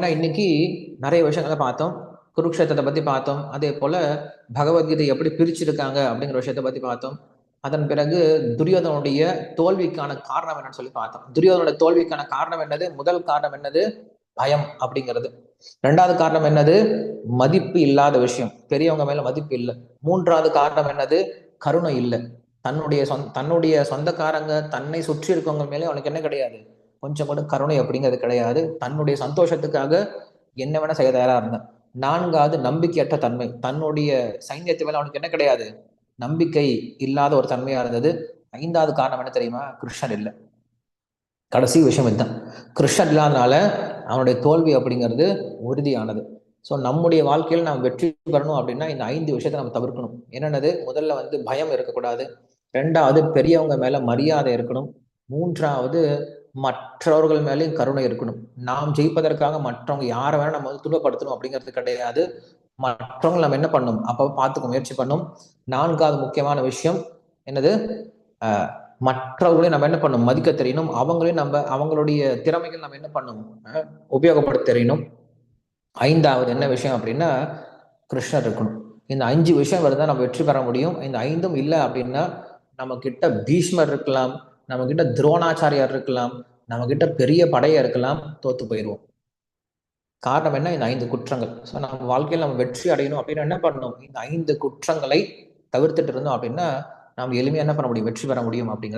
ஆனால் இன்னைக்கு நிறைய விஷயங்களை பார்த்தோம். குருக்ஷேத்திரத்தை பத்தி பார்த்தோம். அதே போல பகவத்கீதை எப்படி பிரிச்சிருக்காங்க அப்படிங்கிற விஷயத்தை பத்தி பார்த்தோம். அதன் பிறகு துரியோதனுடைய தோல்விக்கான காரணம் என்னன்னு சொல்லி பார்த்தோம். துரியோதனுடைய தோல்விக்கான காரணம் என்னது? முதல் காரணம் என்னது? பயம் அப்படிங்கிறது. ரெண்டாவது காரணம் என்னது? மதிப்பு இல்லாத விஷயம். பெரியவங்க மேல மதிப்பு இல்லை. மூன்றாவது காரணம் என்னது? கருணை இல்லை. தன்னுடைய சொந்த தன்னுடைய சொந்தக்காரங்க தன்னை சுற்றி இருக்கவங்க மேலே அவனுக்கு என்ன கிடையாது? கொஞ்சம் கூட கருணை அப்படிங்கிறது கிடையாது. தன்னுடைய சந்தோஷத்துக்காக என்ன வேணா செய்ய தயாரா இருந்தான். நான்காவது நம்பிக்கையற்ற தன்மை. தன்னுடைய சைன்யத்து மேல அவனுக்கு என்ன கிடையாது? நம்பிக்கை இல்லாத ஒரு தன்மையா இருந்தது. ஐந்தாவது காரணம் என்ன தெரியுமா? கிருஷ்ணன் இல்லை. கடைசி விஷயம் இதுதான். கிருஷ்ணன் இல்லாதனால அவனுடைய தோல்வி அப்படிங்கிறது உறுதியானது. ஸோ நம்முடைய வாழ்க்கையில் நாம் வெற்றி பெறணும் அப்படின்னா இந்த ஐந்து விஷயத்தை நம்ம தவிர்க்கணும். என்னென்னது? முதல்ல வந்து பயம் இருக்கக்கூடாது. ரெண்டாவது பெரியவங்க மேல மரியாதை இருக்கணும். மூன்றாவது மற்றவர்கள் மேலேயும் கருணை இருக்கணும். நாம் ஜெயிப்பதற்காக மற்றவங்க யாரை வேணா நம்ம வந்து துன்பப்படுத்தணும் அப்படிங்கிறது கிடையாது. மற்றவங்க நம்ம என்ன பண்ணும் அப்போ பார்த்துக்க முயற்சி பண்ணும் நான்காவது முக்கியமான விஷயம் என்னது? மற்றவர்களையும் நம்ம என்ன பண்ணணும்? மதிக்க தெரியணும். அவங்களையும் நம்ம அவங்களுடைய திறமைகள் நம்ம என்ன பண்ணணும்? உபயோகப்படுத்த தெரியணும். ஐந்தாவது என்ன விஷயம் அப்படின்னா கிருஷ்ணர் இருக்கணும். இந்த அஞ்சு விஷயம் வருதா நம்ம வெற்றி பெற முடியும். இந்த ஐந்தும் இல்லை அப்படின்னா நம்ம கிட்ட பீஷ்மர் இருக்கலாம். நம்ம கிட்ட துரோணாச்சாரியார் இருக்கலாம் நம்ம கிட்ட பெரிய படையா இருக்கலாம் தோத்து போயிடுவோம் காரணம் என்ன? இந்த ஐந்து குற்றங்கள். ஸோ நம்ம வாழ்க்கையில் நம்ம வெற்றி அடையணும் அப்படின்னா என்ன பண்ணணும்? இந்த ஐந்து குற்றங்களை தவிர்த்துட்டு இருந்தோம் அப்படின்னா நாம் எளிமையாக என்ன பண்ண முடியும்? வெற்றி பெற முடியும் அப்படிங்கிறது